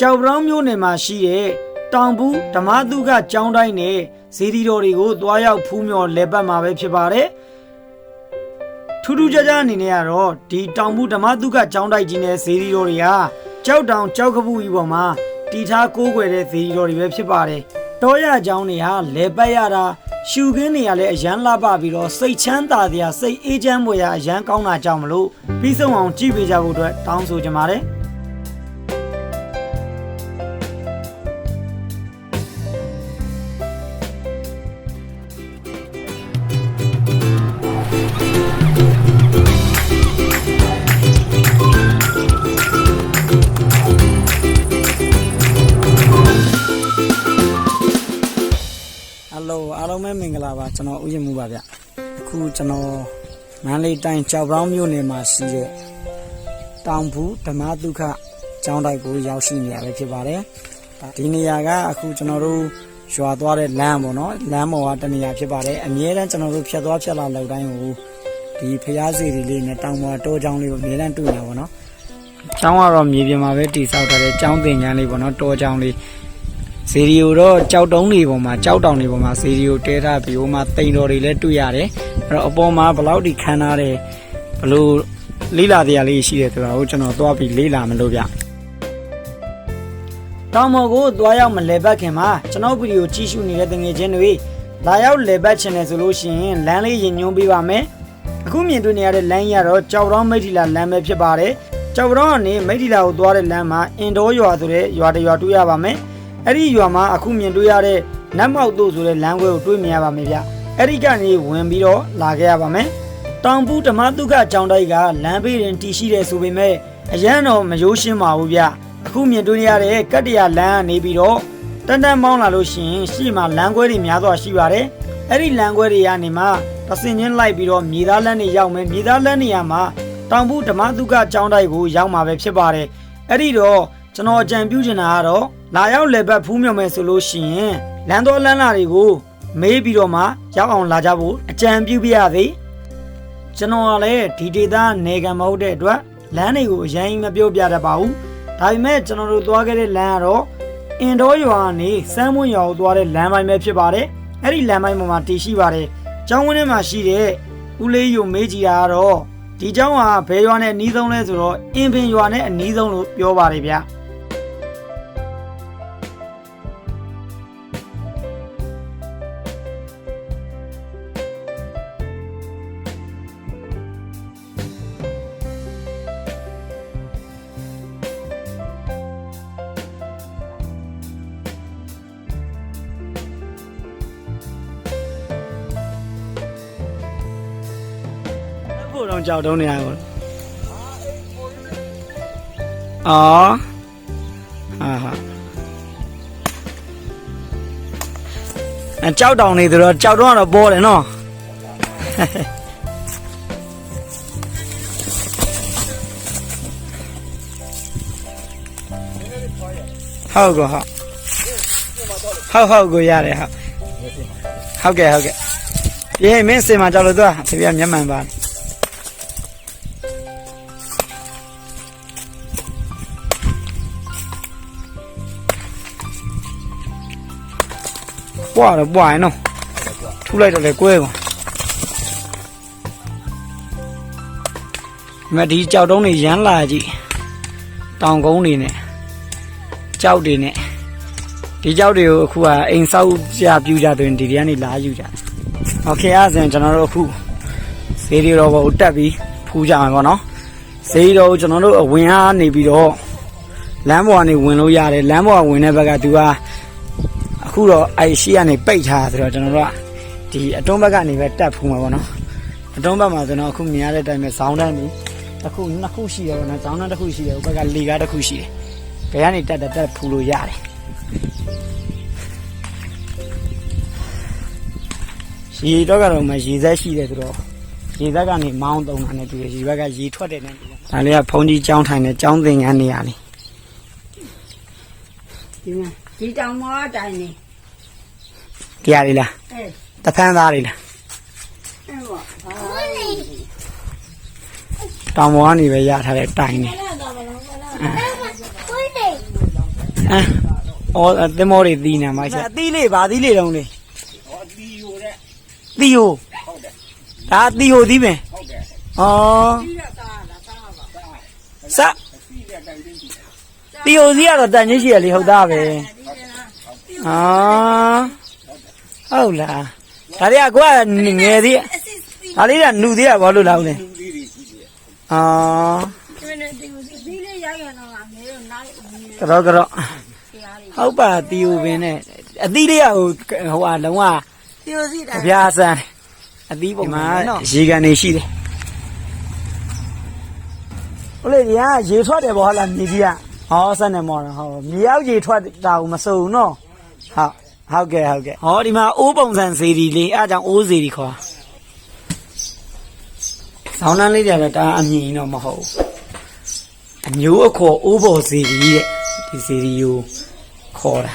ကြောက်ပြောင်းမြို့နယ်မှာရှိတဲ့တောင်ဘူးဓမ္မတုကကျောင်းတိုင်းနဲ့ဇေဒီတော်တွေကိုသွားရောက်ဖူးမြော်လဲပတ်မှာပဲဖြစ်ပါတယ်ထူးထူးခြားခြားအနေနဲ့ကတော့ဒီတောင်ဘူးဓမ္မတုကကျောင်းတိုက်ကြီးနဲ့ဇေဒီတော်တွေကကြောက်တောင်ကြောက်ကပူကြီးပေါ်မှာတီထားကိုးကွယ်တဲ့ဇေဒီတော်တွေပဲဖြစ်ပါတယ်တောရကျောင်းတွေဟာလဲပတ်ရတာရှူခင်းတွေကလည်းအရန်လှပပြီးတော့စိတ်ချမ်းသာစရာစိတ်အေးချမ်းဖွယ်ရာအရန်ကောင်းတာကြောင့်မလို့ပြီးဆုံးအောင်ကြည့်ပေးကြဖို့အတွက်တောင်းဆိုချင်ပါတယ်ဟယ် လိုအားလုံးပဲမင်္ဂလာပါကျွန်တော်ဥယျာဉ်မှုပါဗျအခုကျွန်တော်မန္တလေးတိုင်းကြောက်ပြောင်းမြို့နယ်မှာရှိတဲ့တောင်ဘူးဓမ္မဒုက္ခကျောင်းတိုက်ကိုရောက်ရှိနေရပဲဖြစ်ပါတယ်ဒါဒီနေရာကအခုကျွန်တော်တို့ရွာသွားတဲ့လမ်းပေါ့နော်လမ်းပေါ်ကတနေရာဖြစ်ပါတယ်အမြဲတမ်းကျွန်တော်တို့ဖြတ်သွားဖြတ်လာလောက်တိုင်းကိုဒီဖျားစီတွေလေးနဲ့တောင်ပေါ်တောကျောင်းလေးကိုအမြဲတမ်းတွေ့နေတာပေါ့နော်ကျောင်းကတော့မြေပြင်မှာပဲတည်ဆောက်ထားတဲ့ကျောင်းသင်ခန်းလေးပေါ့နော်တောကျောင်းလေး ဇေဒီယိုတော့ကြောက်တုံးတွေပေါ်မှာကြောက်တောင်တွေပေါ်မှာဇေဒီယိုတဲထားပြီးဟိုမှာတိန်တော်တွေလည်းတွေ့ရတယ်အဲ့တော့အပေါ်မှာဘလောက်ထိခန်းထားတယ်ဘလို့လေးလာတရားလေးရှိတယ်ဆိုတာကိုကျွန်တော်သွားပြီးလေးလာမလို့ဗျတောင်မော်ကိုသွားရောက်မလဲပတ်ခင်မှာကျွန်တော်ဗီဒီယိုကြည့်ရှုနေတဲ့တငယ်ချင်းတွေလာရောက်လဲပတ်ချင်တယ်ဆိုလို့ရှိရင်လမ်းလေးရင်ညွှန်းပေးပါမယ်အခုမြင်တွေ့နေရတဲ့လမ်းကြီးကတော့ကြောက်တောင်းမိထီလာလမ်းပဲဖြစ်ပါတယ်ကြောက်တောင်းကနေမိထီလာကိုသွားတဲ့လမ်းမှာအင်ဒိုရွာဆိုတဲ့ရွာတစ်ရွာတွေ့ရပါမယ် အဲ့ဒီရွာမှာအခုမြင်တွေ့ရတဲ့နတ်မောက်တို့ဆိုတဲ့လမ်းခွဲကိုတွေ့မြင်ရပါမယ်ဗျအဲ့ဒီကနေဝင်ပြီးတော့လာခဲ့ရပါမယ်တောင်ပူဓမ္မတုခကျောင်းတိုက်ကလမ်းဘေးတွင်တည်ရှိတယ်ဆိုပေမဲ့အရန်တော့မရိုးရှင်းပါဘူးဗျအခုမြင်တွေ့ရတဲ့ကတ္တရာလမ်းကနေပြီးတော့တန်တန်မောင်းလာလို့ရှိရင်ရှေ့မှာလမ်းခွဲတွေများစွာရှိပါတယ်အဲ့ဒီလမ်းခွဲတွေကနေမှတဆင်ချင်းလိုက်ပြီးတော့မြေသားလမ်းတွေရောက်မယ်မြေသားလမ်းနေရာမှာတောင်ပူဓမ္မတုခကျောင်းတိုက်ကိုရောက်မှာပဲဖြစ်ပါတယ်အဲ့ဒီတော့ ကျွန်တော်အကြံပြုချင်တာကတော့လာရောက်လေဘက်ဖူးမြော်မယ်ဆိုလို့ရှိရင်လမ်းတော်လမ်းလာတွေကိုမေးပြီးတော့မှရောက်အောင်လာကြဖို့အကြံပြုပြရသေးကျွန်တော်ကလည်းဒီဒေသနေကံမဟုတ်တဲ့အတွက်လမ်းတွေကိုအရင်မပြောပြတတ်ပါဘူးဒါပေမဲ့ကျွန်တော်တို့သွားခဲ့တဲ့လမ်းကတော့အင်ဒေါရွာကနေစမ်းမွန်းရွာကိုသွားတဲ့လမ်းပိုင်းပဲဖြစ်ပါတယ်အဲ့ဒီလမ်းပိုင်းပေါ်မှာတည်ရှိပါတယ်ကျောင်းဝင်းထဲမှာရှိတဲ့ဦးလေးယိုမေးကြည့်တာကတော့ဒီကျောင်းကဘယ်ရွာနဲ့အနီးဆုံးလဲဆိုတော့အင်ပင်ရွာနဲ့အနီးဆုံးလို့ပြောပါတယ်ဗျာ ဖို့တော့ကြောက်တုံးနေရကိုအော်ဟာဟာအကြောက်တောင်နေဆိုတော့ကြောက်တော့ကတော့ပေါ်တယ်နော်ဟုတ်ကောဟုတ်ဟုတ်ဟုတ်ကိုရတယ်ဟုတ်ဟုတ်ကဲ့ဟုတ်ကဲ့ပြေးမင်းစင်မှာကြောက်လို့သွားတပြမျက်မှန်ပါ ပွားတော့ပွားရင်နော်ထူလိုက်တော့လေကွဲကုန်မဒီကြောက်တုံးတွေရမ်းလာကြည့်တောင်ကုန်းတွေနဲ့ကြောက်တွေနဲ့ဒီကြောက်တွေကိုအခုကအိမ်ဆောက်ကြပြူကြဆိုရင်ဒီတွေကနေလာယူကြโอเคအဲ့ဒါဆိုရင်ကျွန်တော်တို့အခုဈေးတွေတော့ဘောတက်ပြီးဖူးကြမှာပေါ့နော်ဈေးတော့ကျွန်တော်တို့အဝင်အားနေပြီးတော့လမ်းပေါ်ကနေဝင်လို့ရတယ်လမ်းပေါ်ကဝင်တဲ့ဘက်ကသူက အခုတော့အဲ့ရှိကနေပိတ်ထားဆိုတော့ကျွန်တော်တို့ကဒီအတွန်းဘက်ကနေပဲတက်ဖူးမှာပေါ့နော်အတွန်းဘက်မှာဆိုတော့အခုမြင်ရတဲ့အတိုင်းပဲဇောင်းတန်းကြီးတစ်ခုနှစ်ခုရှိရပါတော့ဇောင်းတန်းတစ်ခုရှိတယ်ဟိုဘက်ကလေကားတစ်ခုရှိတယ်ဘယ်ကနေတက်တက်တက်ဖူးလို့ရတယ်ရေတော့ကတော့မရေသက်ရှိတယ်ဆိုတော့ရေသက်ကနေမောင်းတုံတာနဲ့တူတယ်ရေဘက်ကရေထွက်တယ်နဲ့တူတယ်ဒါလေးကဖုံးကြီးကျောင်းထိုင်တဲ့ကျောင်းသင်ခန်းနေရာလေးဒီမှာဒီတောင်မောအတိုင်းနေ တရားလေးလားအဲတဖန်းသားလေးလားအဲ့ပေါ့ဟာတောင်ပေါ်ကနေပဲရထားတဲ့တိုင်နေအော်တင်မောတွေသီးနေမှာချက်အသီးလေးဗာသီးလေးတုံးလေးဟောတီယူတဲ့သီဟိုဟုတ်တယ်ဒါသီဟိုသီးပင်ဟုတ်တယ်အော်ပြီးတော့သားလားသားပါစစီးတဲ့တိုင်တင်းကြည့်သီဟိုသီးကတော့တန်ချင်းရှိရလေဟုတ်သားပဲဒီကလားအော် ဟုတ်လားဒါတွေကကိုကငယ်သေးအစစ်စီဒါလေးကနူသေးရဘာလို့လောက်လဲလူလေးတွေကြည့်တယ်အော်ကျွန်းနေဒီကိုစီလေးရိုက်ရတော့ငါမေတော့နိုင်အမြင်ကတော့ကတော့တရားလေးဟုတ်ပါသီဟိုပင်နဲ့အသီးလေးကဟိုဟိုဟာလုံးဝဒီကိုစီတာကြပြားဆန်းအသီးပုံမှာရေကန်နေရှိတယ်ဟုတ်လေညာရေထွက်တယ်ဘောဟာလားမြေကြီးကဟောဆက်နေမော်တော့ဟောမြေရောက်ရေထွက်တာကိုမစုံတော့ဟုတ် ဟုတ်ကဲ့ဟုတ်ကဲ့ဟောဒီမှာအိုးပုံစံစီဒီလေးအားကြောင့်အိုးစီဒီခေါ်ဆောင်းနှန်းလေးတွေကလည်းဒါအမြင်တော့မဟုတ်ဘူးအမျိုးအခေါ်အိုးပေါ်စီဒီတဲ့ဒီစီဒီကိုခေါ်တာ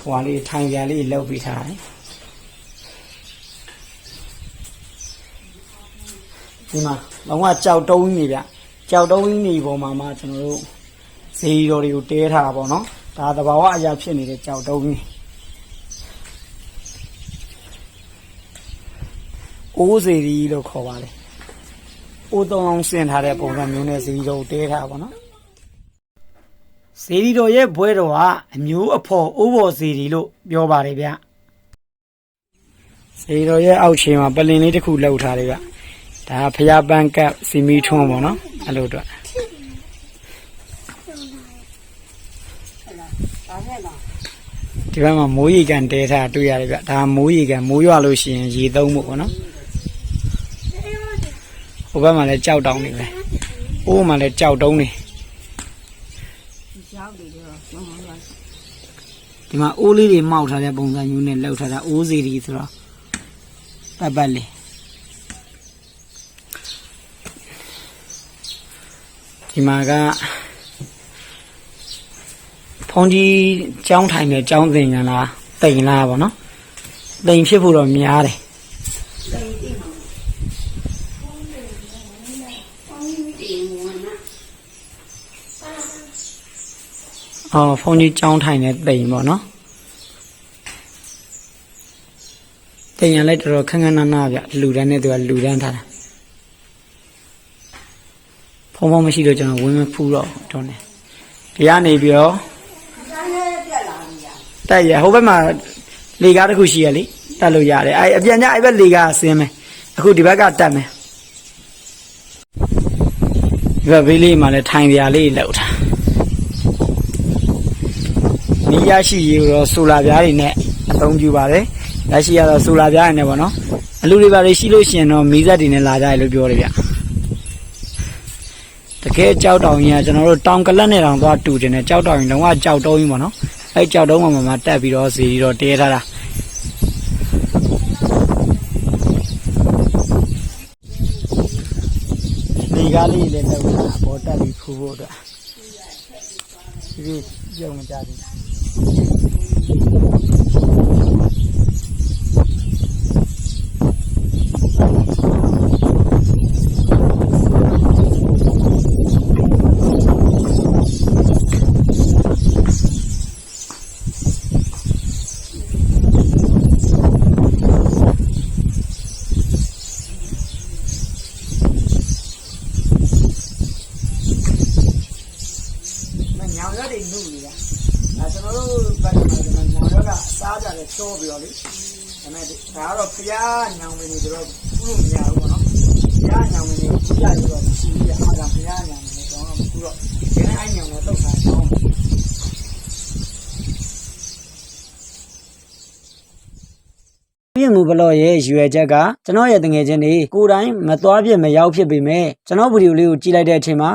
ဟိုဟာလေးထိုင်ပြန်လေးလောက်ပြီးထားတယ်ဒီမှာလုံးဝကြောက်တုံးနေဗျကြောက်တုံးနေပေါ်မှာမှကျွန်တော်တို့ဇေဒီတော်တွေကိုတဲထားတာပေါ့နော် ဒါသဘာဝအရာဖြစ်နေတဲ့ကြောက်တုံးနေအိုးဇေဒီလို့ခေါ်ပါလေအိုးတုံးလုံးဆင်ထားတဲ့ပုံစံမျိုးနဲ့ဇေဒီတော်ကိုတဲထားတာပေါ့နော်ဇေဒီတော်ရဲ့ဘွဲတော်ကအမျိုးအဖော်အိုးဘော်ဇေဒီလို့ပြောပါတယ်ဗျဇေဒီတော်ရဲ့အောက်ခြေမှာပလင်လေးတစ်ခုလှုပ်ထားတယ်ဗျဒါကဖျားပန်းကပ်စီမီထွန်းပေါ့နော်အဲ့လိုတော့ ဒါနဲ့လားဒီဘက်မှာမိုးရေကန်တဲထားတွေ့ရတယ်ဗျဒါမိုးရေကန်မိုးရွာလို့ရှိရင်ရေသုံးဖို့ပေါ့နော်ဟိုဘက်မှာလည်းကြောက်တောင်းနေပဲအိုးမှာလည်းကြောက်တုံးနေရောက်တယ်တော့မဟုတ်လားဒီမှာအိုးလေးတွေမောက်ထားတဲ့ပုံစံမျိုးနဲ့လှုပ်ထားတာအိုးစီဒီဆိုတော့ပတ်ပတ်လေးဒီမှာက ဖုန်ကြီးကျောင်းထိုင်တဲ့ကျောင်းသင်ညာလားတိမ်လားပေါ့နော်တိမ်ဖြစ်ဖို့တော့များတယ်အော်ဖုန်းကြီးကြောင်းထိုင်နေတိမ်ပေါ့နော်တိမ်ရလိုက်တော်တော်ခန်းခန်းနာနာဗျလူတန်းနဲ့သူကလူတန်းထားတာဖုန်းဖုန်းမရှိတော့ကျွန်တော်ဝင်းမဖူးတော့ဘူးတော့နေဒီကနေပြီးတော့ တက်ရဟိုဘက်မှာလေကားတစ်ခုရှိရလေတက်လို့ရတယ်အဲအပြန်ကြအဲ့ဘက်လေကားဆင်းမယ်အခုဒီဘက်ကတက်မယ်ဒီဘက်ဘေးလေးမှာလည်းထိုင်ပြာလေးလောက်ထားမီးရရှိရေကိုတော့ဆိုလာပြားတွေနဲ့အသုံးပြုပါတယ်။ရရှိရတော့ဆိုလာပြားတွေနဲ့ပေါ့နော်။အလူတွေပါတွေရှိလို့ရှိရင်တော့မီးစက်တွေနဲ့လာကြရလို့ပြောတယ်ဗျ။တကယ်ကြောက်တောင်ကြီးကကျွန်တော်တို့တောင်ကလတ်နဲ့တောင်သွားတူတယ်နဲ့ကြောက်တောင်ကြီးလုံးဝကြောက်တုံးကြီးပေါ့နော်။ အဲကြောက်တုံးမှာမှတက်ပြီးတော့စီပြီးတော့တဲထားတာ။ဒီကားလေးလည်းလောက်တာပေါ်တက်ပြီးဖူးဖို့အတွက်ဒီပြုံးမကြဘူး မညောင်ရွက်တွေနှုတ်နေတာဒါကျွန်တော်တို့ဘက်မှာကျွန်တော်ညောင်ရွက်ကအစားကြတယ်ချောပြီးတော့လေဒါပေမဲ့ဒါကတော့ဖျား ညောင်မင်းတွေတော့ခုလို့မရဘူးပေါ့နော်ဖျားညောင်မင်းတွေခုရပြီးတော့ရှိပြီးအားကြောင့်ဖျားညောင်မင်းတွေတော့ခုတော့ဒီနေ့အညောင်နဲ့တုတ်တာတော့ပြင်မူဘလော့ရဲ့ရွယ်ချက်ကကျွန်တော်ရဲ့တငယ်ချင်းတွေကိုယ်တိုင်မသွားဖြစ်မရောက်ဖြစ်ပေမဲ့ကျွန်တော်ဗီဒီယိုလေးကိုကြည့်လိုက်တဲ့အချိန်မှာ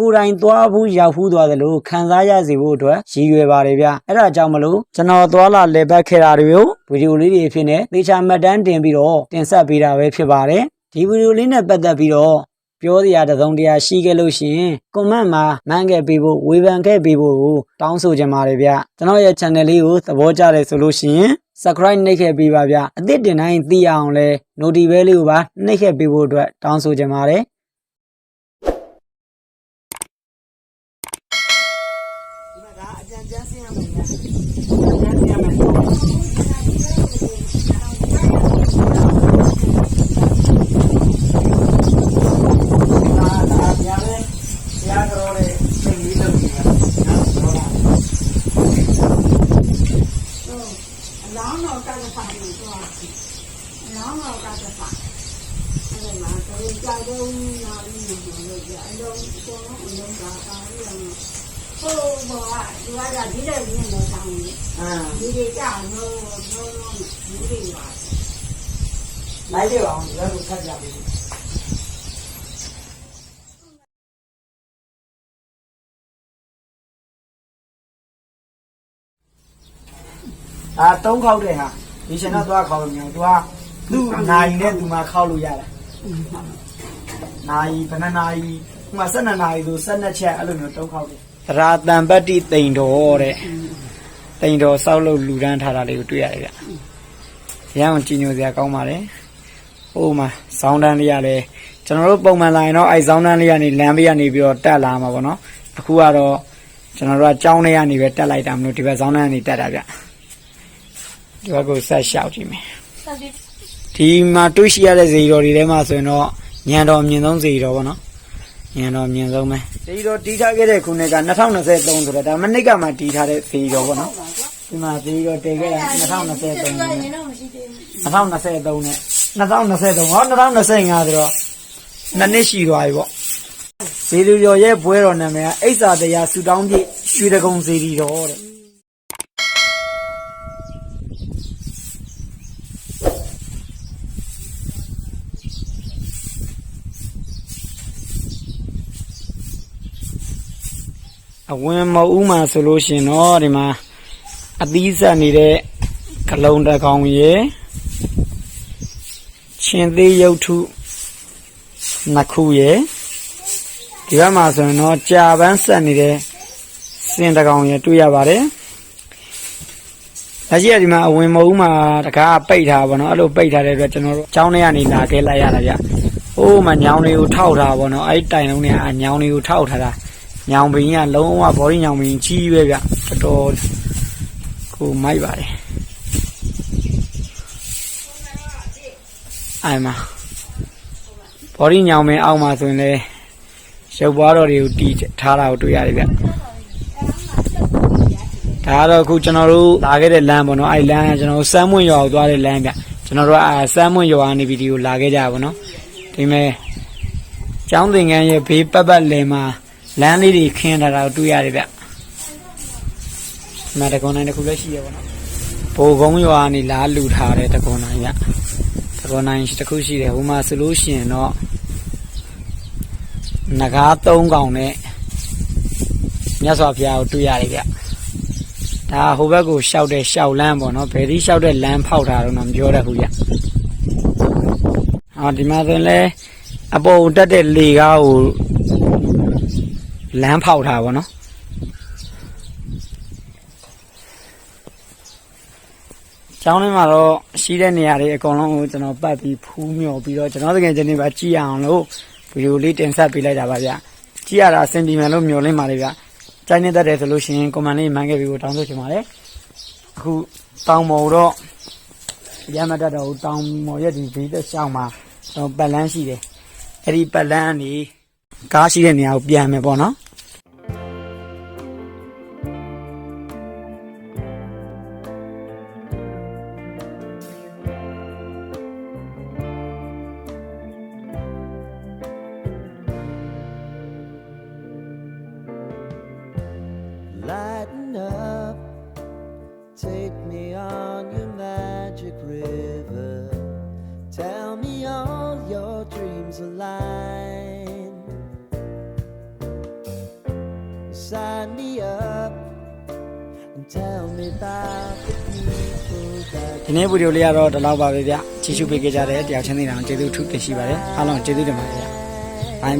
ကိုယ်တိုင်သွားဘူးရောက်ဘူးသွားသလိုခံစားရစေဖို့အတွက်ရည်ရွယ်ပါတယ်ဗျအဲ့ဒါကြောင့်မလို့ကျွန်တော်သွားလာလေပတ်ခဲ့တာတွေကိုဗီဒီယိုလေးတွေအဖြစ်နဲ့သေချာမှတ်တမ်းတင်ပြီးတော့တင်ဆက်ပေးတာပဲဖြစ်ပါတယ်ဒီဗီဒီယိုလေးနဲ့ပတ်သက်ပြီးတော့ပြောစရာတစ်စုံတစ်ရာရှိခဲ့လို့ရှိရင်ကွန်မန့်မှာမှန်းခဲ့ပေးဖို့ဝေဖန်ခဲ့ပေးဖို့ကိုတောင်းဆိုချင်ပါတယ်ဗျကျွန်တော်ရဲ့ channel လေးကိုသဘောကျတယ်ဆိုလို့ရှိရင် subscribe နှိပ်ခဲ့ပေးပါဗျအသစ်တင်တိုင်းသိရအောင်လဲ notification လေးကိုပါနှိပ်ခဲ့ပေးဖို့အတွက်တောင်းဆိုချင်ပါတယ် မှာဒါအကြံကြမ်းဆင်းရမယ်ညာအကြံဆင်းရမယ်ဒါဒါညာလဲညာတော်လေသိပြီးလုပ်နေတာနော်ဟုတ်ပါ အလောင်းတော်ကလည်းပါနေတော့အလောင်းတော်ကလည်းပါအဲ့ဒါမှတော့ကြောက်တော့နားပြီးလို့ပြောရအလုံးအလုံးအလုံးကတားရအောင်ဟိုဘောကဒီကဒီတဲ့ရင်းနေတောင်းနေ အာ ဒီတွေကြောက် လို့လို့လို့ဒီတွေပါလိုက်ရအောင်ဒီလိုထပ်ကြပြီအာတုံးခောက်တဲ့ဟာဒီရှင်တော့သွားခောက်လို့မရဘူး तू ကသူ့နိုင်နဲ့ तू မှခောက်လို့ရတာနိုင်ဘယ်နှနိုင်ဥမာ12နိုင်ဆို12ချက်အဲ့လိုမျိုးတုံးခောက်တယ်ရာတံပတ္တိတိန်တော်တဲ့ တိန်တော်စောက်လို့လူဒန်းထားတာလေးကိုတွေ့ရတယ်ဗျရအောင်ကြည်ညိုစရာကောင်းပါလေဟိုမှာဇောင်းတန်းလေးရလဲကျွန်တော်တို့ပုံမှန်လာရင်တော့အဲ့ဇောင်းတန်းလေးကနေလမ်းဘေးကနေပြီးတော့တက်လာမှာပေါ့နော်အခုကတော့ကျွန်တော်တို့ကကြောင်းထဲကနေပဲတက်လိုက်တာမလို့ဒီဘက်ဇောင်းတန်းကနေတက်တာဗျဒီဘက်ကိုဆက်လျှောက်ကြည့်မယ်ဆက်ပြီးဒီမှာတွေ့ရှိရတဲ့ဇေယီတော်တွေထဲမှာဆိုရင်တော့ညံတော်အမြင့်ဆုံးဇေယီတော်ပေါ့နော်ညံတော်အမြင့်ဆုံးပဲဇေယီတော်တီးထားခဲ့တဲ့ခုနှစ်က2023ဆိုတော့ဒါမနစ်ကမှတီးထားတဲ့ဇေယီတော်ပေါ့နော် ဒီမှာဇေယီတော်တည်ခဲ့တာ2023တော့နဲ့ရင်တော့မရှိသေးဘူး2023နဲ့2023ဟော2025ဆိုတော့နှစ်နှစ်ရှိသွားပြီပေါ့ဇေဒီတော်ရဲ့ဘွဲတော်နာမည်ကအိဆာတရားဆူတောင်းပြည့်ရွှေတကုံဇေဒီတော်တဲ့အဝင်မဦးမှာဆိုလို့ရှင်တော့ဒီမှာ အသီးဆက်နေတဲ့ဂလုံးတစ်ကောင်ရယ်ရှင်သေးရုပ်ထုနှစ်ခုရယ်ဒီဘက်မှာဆိုရင်တော့ကြာပန်းဆက်နေတဲ့စင်တစ်ကောင်ရယ်တွေ့ရပါတယ်လက်ရှိကဒီမှာအဝင်မဦးမှာတကားပိတ်ထားပါတော့အဲ့လိုပိတ်ထားတဲ့အတွက်ကျွန်တော်တို့အเจ้าထဲကနေလာခဲ့လိုက်ရတာဗျဟိုးမှာညောင်တွေကိုထောက်ထားပါတော့အဲ့ဒီတိုင်လုံးတွေကအညောင်တွေကိုထောက်ထားတာညောင်ပင်ကလုံးဝဘော်ဒီညောင်ပင်ကြီးပဲဗျတော်တော် ကိုမိုက်ပါတယ်အိုင်မှာဘော်ဒီညောင်မင်းအောက်မှာဆိုရင်လေရုပ်ပွားတော်တွေကိုတီးထားတာကိုတွေ့ရတယ်ဗျဒါကတော့အခုကျွန်တော်တို့လာခဲ့တဲ့လမ်းပေါ့နော်အဲ့လမ်းကကျွန်တော်တို့စမ်းမွင့်ရွာကိုသွားတဲ့လမ်းဗျကျွန်တော်တို့ကစမ်းမွင့်ရွာနေဗီဒီယိုလာခဲ့ကြပါဘောနော်ဒီမဲ့ကျောင်းသင်ခန်းရဲ့ဘေးပတ်ပတ်လည်မှာလမ်းလေးတွေခင်းထားတာကိုတွေ့ရတယ်ဗျ ဒီမှာတကွန်နိုင်တစ်ခုလည်းရှိရပါတော့ဘိုကုန်းရွာကနေလာလူထားတဲ့တကွန်နိုင်ဗျတကောနိုင်တစ်ခုရှိတယ်ဟိုမှာဆိုလို့ရှိရင်တော့နဂါး၃កောင်နဲ့မြတ်စွာဘုရားကိုတွေ့ရတယ်ဗျဒါဟိုဘက်ကိုရှောက်တဲ့ရှောက်လမ်းပေါ့နော်ဘယ်ဒီရှောက်တဲ့လမ်းဖောက်တာတော့မပြောတတ်ဘူးဗျဟောဒီမှာဆိုရင်လဲအပေါ်တက်တဲ့လေကားကိုလမ်းဖောက်တာပေါ့နော် ကျောင်းထဲမှာတော့ရှိတဲ့နေရာတွေအကုန်လုံးကိုကျွန်တော်ပတ်ပြီးဖူးမြော်ပြီးတော့ကျွန်တော်တကယ်ချင်းနေပါကြည့်ရအောင်လို့ဗီဒီယိုလေးတင်ဆက်ပေးလိုက်တာပါဗျကြည့်ရတာအဆင်ပြေမယ်လို့မျှော်လင့်ပါလေဗျကြိုင်းနေတတ်တယ်ဆိုလို့ရှိရင်ကွန်မန့်လေးမှန်ခဲ့ပြီးကိုတောင်းဆိုချင်ပါတယ်အခုတောင်မော်တော့ရမတတ်တော့ဘူးတောင်မော်ရဲ့ဒီဘေးသက်ရှောင်းမှာကျွန်တော်ပတ်လန်းရှိတယ်အဲ့ဒီပတ်လန်းကနေကားရှိတဲ့နေရာကိုပြန်မယ်ပေါ့နော် Sign me up and tell me about the people that ဒီနေ့ဗီဒီယိုလေးကတော့ဒီလောက်ပါပဲဗျကြည့်ရှုပေးကြတဲ့တယောက်ချင်းနေတာကျေးဇူးထူးတင်ရှိပါတယ်အားလုံးကျေးဇူးတင်ပါတယ်ဗျဘိုင်